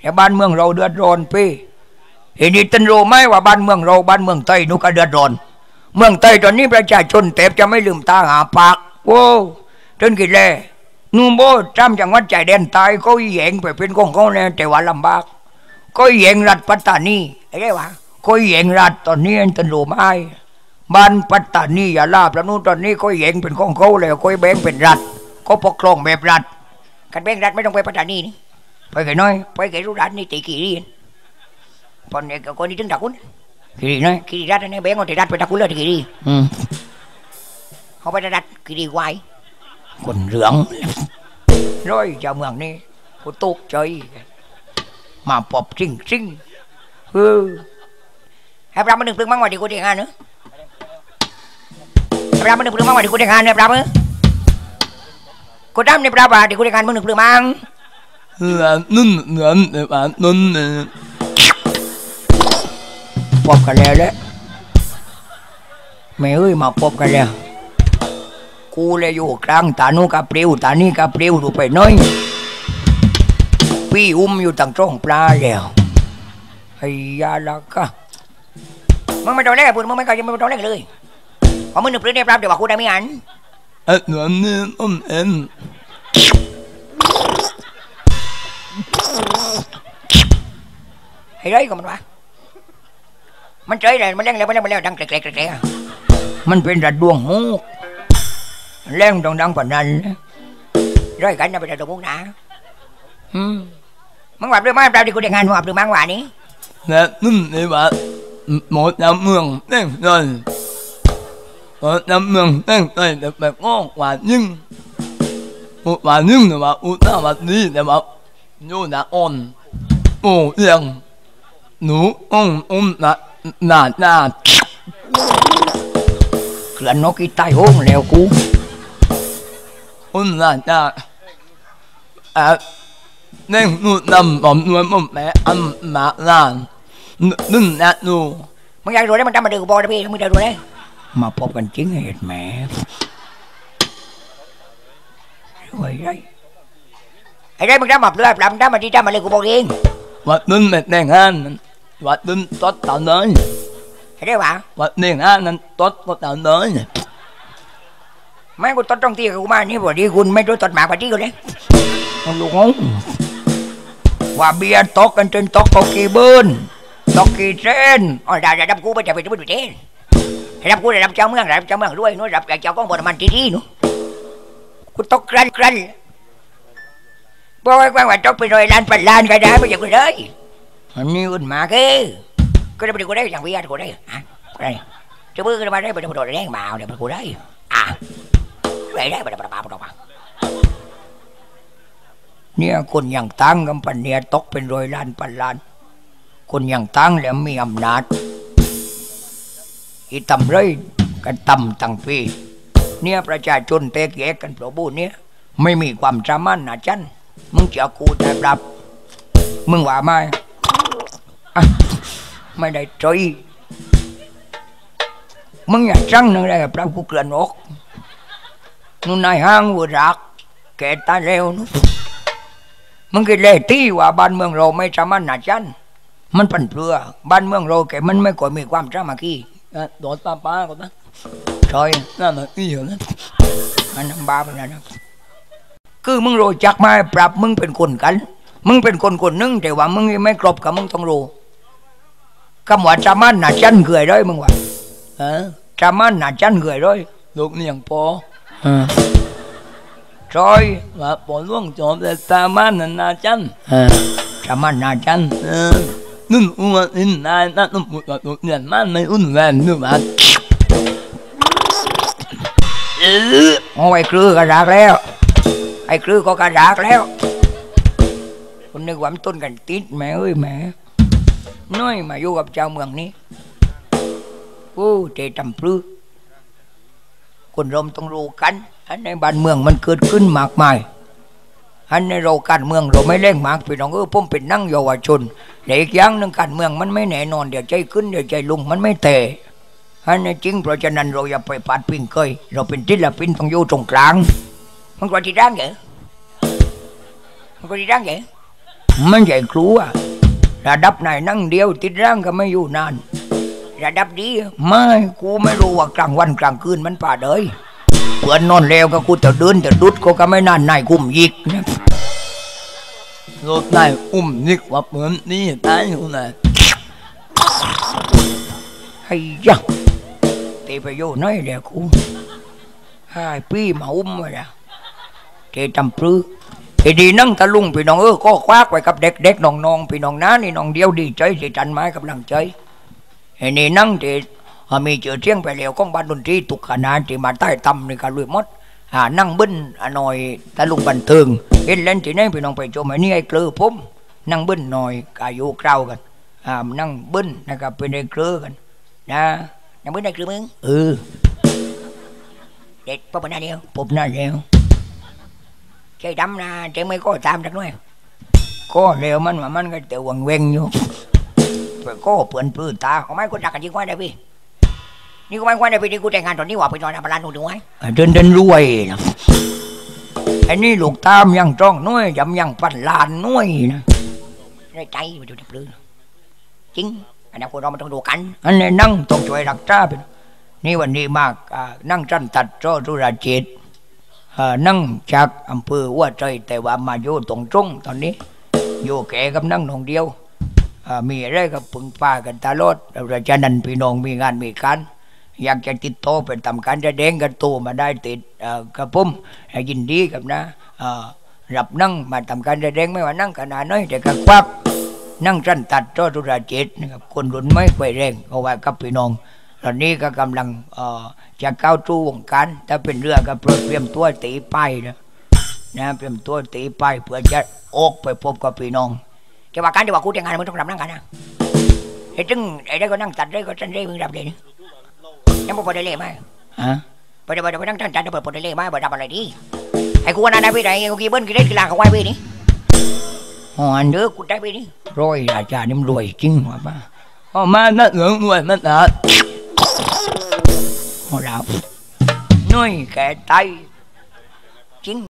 แต่บ้านเมืองเราเดือดร้อนพี่เห็นนี่ตันรู้ไหมว่าบ้านเมืองเราบ้านเมืองไทยนุก็เดือดร้อน เมืองไทยตอนนี้ประชาชนเต็บจะไม่ลืมตาหาปากโว้จนกินแลนูโบจำจังหวัดใจแดนใต้ก็แย่งไปเป็นของเขาเนี่ยแต่ว่าลำบากก็แย่งรัฐปัตตานีไอ้ไรวะก็แย่งรัฐตอนนี้ตันรู้ไหมบ้านปัตตานีอย่าลาบแล้วนู่นตอนนี้ก็แย่งเป็นของเขาแล้วก็แบ่งเป็นรัฐก็ปกครองแบบรัฐกันแบ่งรัฐไม่ต้องไปปัตตานีนี่ ไปไก่น้อยไปไก่รู้รัฐนี่ตีกี่เรียนตอนนี้ก็คนนี้ถึงดักคุณกี่ดีน้อยกี่ดีรัฐนี่แบ่งเอาแต่รัฐไปดักคุณเลยกี่ดีอืมเขาไปรัฐกี่ดีไว้คนเหลืองร้อยเจ้าเมืองนี่กูตกใจมาปอบจริงจริงเออให้ปราบมันหนึ่งปลึงมั่งว่าดีกูเด็กงานเนอะให้ปราบมันหนึ่งปลึงมั่งว่าดีกูเด็กงานเนอะปราบเนอะกูดำในปราบว่าดีกูเด็กงานมึงหนึ่งปลึงมั่ง là nun nun mà nun ปอบกันแล้วแหละแม่เอ้ยมาปอบกันแล้วกูเลยอยู่กลางตานูกับเปรียวตานี่กับเปรียวดูไปหน้อยพี่อุ้มอยู่ตั้งจ้องปลาแล้วไอ้ยาละกะมึงไม่โดนแน่ปุ่นมึงไม่เคยจะไม่โดนแน่เลยพอมึงหนึ่งปลึงได้ปราบเดี๋ยวว่ากูได้ไม่อัน à nun nun em ไอ้ไรก็มันวะมันใจเลยมันแรงแล้วมันแรงมันแรงดังแกลกๆมันเป็นระดวงมูกแรงดังดังกว่านั้นร้อยกันนะเป็นระดวงมูกนะอืมมังหวัดด้วยมั้เราดีกูเด็กงานังหวัดด้วยมั้งหวันี้เนี่ยนุ่มเลยว่าหมดน้ำเมืองเต้นเลยหมดน้ำเมืองเต้นเลยแบบง้อหวานยิ่งหวานยิ่งแต่ว่าอุตส่าห์มาดีแต่ว่าอยนะอ่อนโอ้ยัง หนูอุ้มอุ้มนานานากระน้องแล้วกู ông là là à nên nụ nằm bấm nuôi một mẹ ăn mà là đừng nạt nụ มึงอยากรู้ได้มันทำมาดื้อกูบอกนะพี่มึงอยากรู้ได้มาพบกันจริงเหตุแม่รวยไรไอ้ไรมึงทำมาเปลือยปลามึงทำมาที่ทำมาเลยกูบอกเอง và đừng mệt đèn han và đừng tốt tạo nơi ไอ้ไรวะ và đèn han nên tốt có tạo nơi ไม่กูต้นต้องตีกับกูมานี่บ่ดีคุณไม่รู้ต้นหมากปฏิกูเลยเอาลูกงงว่าเบียร์ตกกันจนตกตกกี่บืนตกกี่เส้นอ๋อได้ได้รับกูไปจะไปจะไปดูเส้นรับกูได้รับเจ้าเมืองได้รับเจ้าเมืองรวยนู้นรับเจ้าก้องบนมันที่นี่นู้นกูตกกรันกรันบอกไว้กว้างว่าตกไปรอยล้านพันล้านก็ได้ไม่อยากกูเลยันนี้อุ่นมากเอ้ก็ได้ไปดูกูได้อย่างเบียร์กูได้อะได้จะมือก็มาได้ไปดูโดดแรงมาเอาเดี๋ยวกูได้อะไรได้ปะปะปะปะปะเนี่ยคนอย่างตั้งกำปันเนี่ยตกเป็นรอยล้านพันล้าน คนอย่างตั้งแล้วมีอำนาจอีตำเลยกันตำตั้งปีเนี่ยประชาชนเตกแยกกันเพราะบูเนี่ยไม่มีความสามารถนะจันมึงจะกูแต่รับ มึงว่าไหม ไม่ได้ใจมึงอยากจังนึงได้ปรับกูเกลือนอกนู่นนายห้างวัวรัก แกตายแล้วนู่นมึงกินเลยที่ว่าบ้านเมืองเราไม่สามารถหนาจันมันปั่นเปลือบ้านเมืองเราแกมันไม่ก่อยมีความสามัคคี à, đó ta ba của ta ซอย là là cái hiểu lắm อันนั้นบ้าไปแล้วนะคือมึงรู้จักไหมาปรับมึงเป็นคนกัน มึงเป็นคนคนหนึงแต่ว่ามึงยังไม่ครบกับมึงต้องรู้ คำว่าสามารถหนาจันเกยด้วยมึงว่า hả สามารถหนาจันเกยด้วย lục niềng po ซอย và bỏ luôn cho để ta man là na chăn สามารถหนาจัน Ờ, nun un in na na nun một một một nhận man này un vẹn nữa mà โอ้ไอ้ครือกระดากแล้ว ไอ้ครือก็กระดากแล้วคนนึกว่ามันต้นกันติดแม่เอ้ยแม่ น้อยมาอยู่กับเจ้าเมืองนี้โอ้เจจำปลื้อคนเราต้องรู้กันอันในบ้านเมืองมันเกิดขึ้นมากมายอันในเราการเมืองเราไม่เล่งมากพี่น้องเออผมเป็นนั่งเยาวชนแต่อีกอย่างหนึ่งการเมืองมันไม่แน่นอนเดี๋ยวใจขึ้นเดี๋ยวใจลงมันไม่เตะอันนี้จริงเพราะฉะนั้นเราอย่าไปปาดปิงเคยเราเป็นศิละปินต้องอยู่ตรงกลางมันกว่าที่ร่างเหรอมันกว่าที่ร่างเหรอไม่ใช่ครูอะ ระดับไหนนั่งเดียวติดร่างก็ไม่อยู่นาน ระดับนี้ไม่กูไม่รู้ว่ากลางวันกลางคืนมันป่าเลยเพื่อนนอนแล้วก็กูจะเดินจะดุดก็ก็ไม่นานนายกุมยิกนะรถได้อุ้มนิกว่าเหมือนนี่ตายอยู่ไหนไอ้ยะตีไปโยน้อยเดียวกูไอ้พี่มาอุ้มไว้ละเทจำปลื้อ ไอ้ดีนั่งตะลุงพี่น้องเออก็ควักไว้กับเด็กเด็กๆน้องๆพี่น้องน้านี่น้องเดียวดีใจสิจันไม้กำลังใจไอ้นี่นั่งที่มีเจอเที่ยงไปแล้วของบ้านดนตรีตุกขนาดที่มาใต้ตำนี่ก็ลุยมดอ่านั่งบึ้นอ่าหน่อยตะลุงบันเทิงเห็นเล่นที่ไหนพี่น้องไปชมไอ้นี่ไอ้เกลือผมนั่งบึ้นหน่อยกายุกรากันอ่านั่งบึ้นนะครับเป็นไอ้เกลือกัน นะยังไม่ได้เคือมึงเออเด็กปุ๊บหน้าเดียวปุ๊บหน้าเดียว ใจดำนะใจไม่ก็ตามจักหน่อยก็เร็วมันว่ามันก็เตียววังเวงอยู่ไปก็เปื่อนปื้นตาเขาไม่คนรักกันจริงว่าได้พี่นี่ก็ไม่ว่าได้พี่นี่กูแต่งงานตอนนี้ว่าไปนอนอาบร้านหนูดูไว้เดินเดินรวยนะไอ้นี่ลูกตามยังจ้องน้อยยำยังปั่นลานน้อยนะได้ใจไปดูดับลือจริงอันนั้นพวกเรามันต้องดูกัน อันนี้นั่งต้องช่วยรักษาเป็นนี่วันนี้มากอ่านั่งจันตัดโจตุราจิตอ่า นั่งจากอำเภอว่าใจแต่ว่ามาอยู่ตรงตรงตอนนี้อยู่แก่กับนั่งหนองเดียวมีอะไรก็ปึงป้ากันตลอดเราจะนันพี่น้องมีงานมีการอยากจะติดโต่อไปทำการแสดงกันตัวมาได้ติดกระผมยินดีกับนะรับนั่งมาทำการแสดงไม่ว่านั่งขนาดน้อยแต่ก็ควักนั่งจันตัดโจตุราจิตนะครับคนรุ่นไม่ไปแรงเอาไว้กับพี่น้อง ตอนนี้ก็กำลังเอ่อจะเข้าสู่วงการถ้าเป็นเรือก็เตรียมตัวตีไปนะนะเตรียมตัวตีไปเพื่อจะออกไปพบกับพี่น้องจะว่าการจะว่ากูแต่งงานมึงต้องรับนั่งกันนะไอ้จึงไอ้ได้ก็นั่งตัดได้ก็จันได้มึงรับเลยนี่ยังบ่พอได้เล่ไหมฮะไปเดี๋ยวไปเดี๋ยวนั่งจันจันจะเปิดพอได้เล่ไหมไปรับอะไรดีไอ้กูว่านั่นได้ไปไหนกูกี่เบิ้ลกี่เล่นกี่ลางเขาไว้ไปนี่หอนเด้อกูได้ไปนี่รวยอาจารย์นี่มันรวยจริงว่ะป้าพอมานัดเหลืองหน่วยมันตัดหัวเราน้อย แก่ไตจริง